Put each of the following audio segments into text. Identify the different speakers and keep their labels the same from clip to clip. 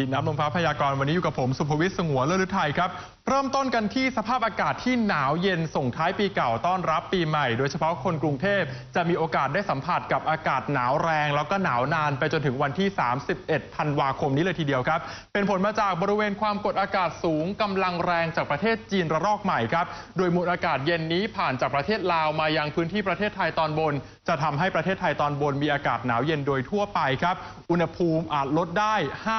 Speaker 1: ดินน้ำลมฟ้าพยากรณ์วันนี้อยู่กับผมสุภวิทย์สงวนเลิศฤทัยครับ เริ่มต้นกันที่สภาพอากาศที่หนาวเย็นส่งท้ายปีเก่าต้อนรับปีใหม่ โดยเฉพาะคนกรุงเทพจะมีโอกาสได้สัมผัสกับอากาศหนาวแรง แล้วก็หนาวนานไปจนถึงวันที่ 31 ธันวาคมนี้เลยทีเดียวครับ เป็นผลมาจากบริเวณความกดอากาศสูงกำลังแรงจากประเทศจีนระลอกใหม่ครับโดยมวลอากาศเย็นนี้ผ่านจากประเทศลาวมายังพื้นที่ประเทศไทยตอนบน จะทำให้ประเทศไทยตอนบนมีอากาศหนาวเย็นโดยทั่วไปครับอุณหภูมิอาจลดได้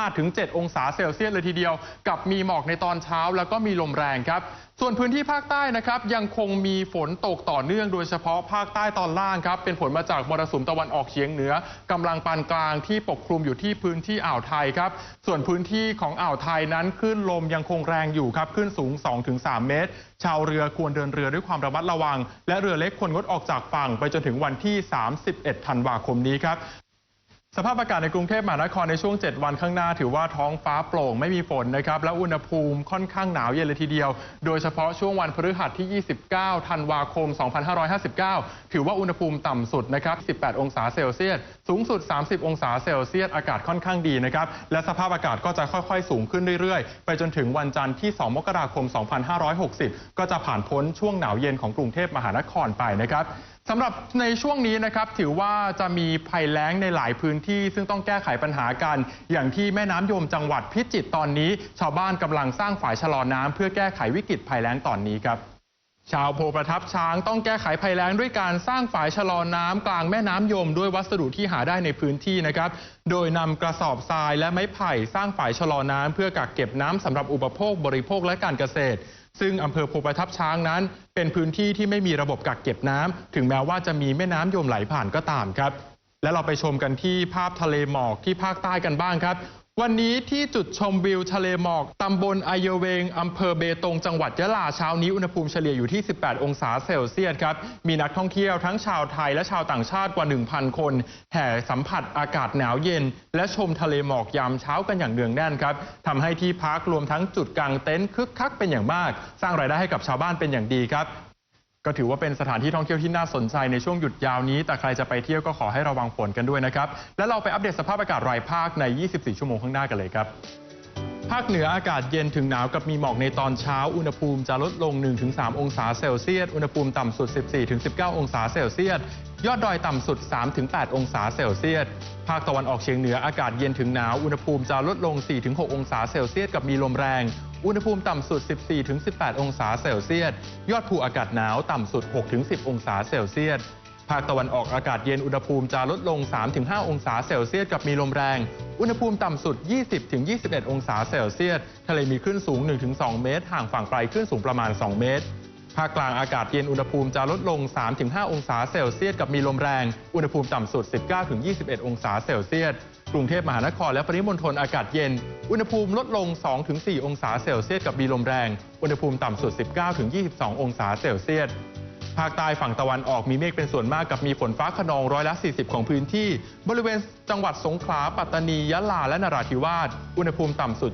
Speaker 1: 5-7องศาเซลเซียสเลยทีเดียว กับมีหมอกในตอนเช้าแล้วก็มีลมแรงครับ ส่วนพื้นที่ภาคใต้นะครับยังคงมีฝนตกต่อเนื่องโดยเฉพาะภาคใต้ตอนล่างครับ เป็นผลมาจากมรสุมตะวันออกเฉียงเหนือกำลังปานกลางที่ปกคลุมอยู่ที่พื้นที่อ่าวไทยครับ ส่วนพื้นที่ของอ่าวไทยนั้นคลื่นลมยังคงแรงอยู่ครับคลื่นสูง 2-3 เมตร ชาวเรือควรเดินเรือด้วยความระมัดระวัง และเรือเล็กควรงดออกจากฝั่งไปจนถึงวันที่ 31 ธันวาคมนี้ครับ สภาพอากาศในกรุงเทพมหานครในช่วง 7 วันข้างหน้า ถือว่าท้องฟ้าโปร่งไม่มีฝนนะครับและอุณหภูมิค่อนข้างหนาวเย็นเลยทีเดียว โดยเฉพาะช่วงวันพฤหัสที่ 29 ธันวาคม 2559 ถือว่าอุณหภูมิต่ำสุดนะครับ 18 องศาเซลเซียส สูงสุด 30 องศาเซลเซียส อากาศค่อนข้างดีนะครับ และสภาพอากาศก็จะค่อยๆ สูงขึ้นเรื่อยๆ ไปจนถึงวันจันทร์ที่ 2 มกราคม 2560 ก็จะผ่านพ้นช่วงหนาวเย็นของกรุงเทพมหานครไปนะครับ สำหรับในช่วงนี้นะครับถือว่าจะมีภัยแล้งในหลายพื้นที่ ซึ่งต้องแก้ไขปัญหากัน อย่างที่แม่น้ำยมจังหวัดพิจิตรตอนนี้ ชาวบ้านกำลังสร้างฝายชะลอน้ำเพื่อแก้ไขวิกฤตภัยแล้งตอนนี้ครับ ชาวโพประทับช้างต้องแก้ไขภัยแล้งด้วยการสร้างฝายชะลอน้ำกลางแม่น้ำยม ด้วยวัสดุที่หาได้ในพื้นที่นะครับ โดยนำกระสอบทรายและไม้ไผ่สร้างฝายชะลอน้ำเพื่อกักเก็บน้ำสำหรับอุปโภคบริโภคและการเกษตร ซึ่งอำเภอโพประทับช้างนั้น เป็นพื้นที่ที่ไม่มีระบบกักเก็บน้ำถึงแม้ว่าจะมีแม่น้ำยมไหลผ่านก็ตามครับและเราไปชมกันที่ภาพทะเลหมอกที่ภาคใต้กันบ้างครับ วันนี้ที่จุดชมวิวทะเลหมอก ตำบลอายเวง อำเภอเบตง จังหวัดยะลา เช้านี้อุณหภูมิเฉลี่ยอยู่ที่ 18 องศาเซลเซียสครับ มีนักท่องเที่ยวทั้งชาวไทยและชาวต่างชาติกว่า 1,000 คน แห่สัมผัสอากาศหนาวเย็น และชมทะเลหมอกยามเช้ากันอย่างเนืองแน่นครับทำให้ที่พักรวมทั้งจุดกางเต็นท์คึกคักเป็นอย่างมาก สร้างรายได้ให้กับชาวบ้านเป็นอย่างดีครับ ก็ถือว่าเป็นสถานที่ท่องเที่ยวที่น่าสนใจในช่วงหยุดยาวนี้ แต่ใครจะไปเที่ยวก็ขอให้ระวังฝนกันด้วยนะครับ และเราไปอัปเดตสภาพอากาศรายภาคใน 24 ชั่วโมงข้างหน้ากันเลยครับภาคเหนืออากาศเย็นถึงหนาวกับมีหมอกในตอนเช้า อุณหภูมิจะลดลง 1-3 องศาเซลเซียส อุณหภูมิต่ำสุด 14-19 องศาเซลเซียส ยอดดอยต่ำสุด 3-8 องศาเซลเซียส ภาคตะวันออกเฉียงเหนืออากาศเย็นถึงหนาว อุณหภูมิจะลดลง 4-6 องศาเซลเซียสกับมีลมแรง อุณหภูมิต่ำสุด 14-18 องศาเซลเซียส ยอดภูอากาศหนาวต่ำสุด 6-10 องศาเซลเซียส ภาคตะวันออกอากาศเย็นอุณหภูมิจะลดลง 3-5 องศาเซลเซียสกับมีลมแรง อุณหภูมิต่ำสุด 20-21 องศาเซลเซียส ทะเลมีคลื่นสูง 1-2 เมตร ห่างฝั่งไกลคลื่นสูงประมาณ 2 เมตร ภาคกลางอากาศเย็นอุณหภูมิจะลดลง 3-5 องศาเซลเซียสกับมีลมแรง อุณหภูมิต่ำสุด 19-21 องศาเซลเซียส กรุงเทพมหานครและปริมณฑลอากาศเย็น อุณหภูมิลดลง 2-4 องศาเซลเซียสกับมีลมแรง อุณหภูมิต่ำสุด 19-22 องศาเซลเซียส ภาคใต้ฝั่งตะวันออกมีเมฆเป็นส่วนมากกับมีฝนฟ้าขนองร้อยละ 40 ของพื้นที่ บริเวณจังหวัดสงขลา ปัตตานี ยะลา และนราธิวาส อุณหภูมิต่ำสุด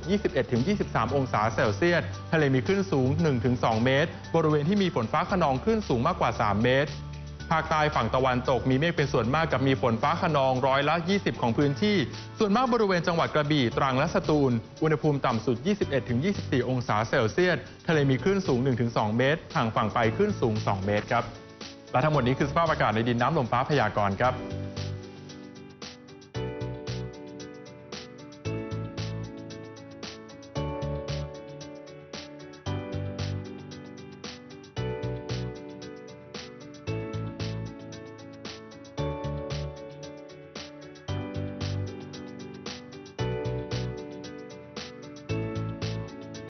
Speaker 1: 21-23 องศาเซลเซียส ทะเลมีคลื่นสูง 1-2 เมตร บริเวณที่มีฝนฟ้าขนองคลื่นสูงมากกว่า 3 เมตร ภาคใต้ฝั่งตะวันตกมีเมฆเป็นส่วนมากกับมีฝนฟ้าขนองร้อยละ 20 ของพื้นที่ ส่วนมากบริเวณจังหวัดกระบี่ตรังและสตูล อุณหภูมิต่ำสุด 21-24 องศาเซลเซียส ทะเลมีคลื่นสูง 1-2 เมตรห่างฝั่งไปคลื่นสูง 2 เมตรครับ และทั้งหมดนี้คือสภาพอากาศในดินน้ำลมฟ้าพยากรณ์ครับ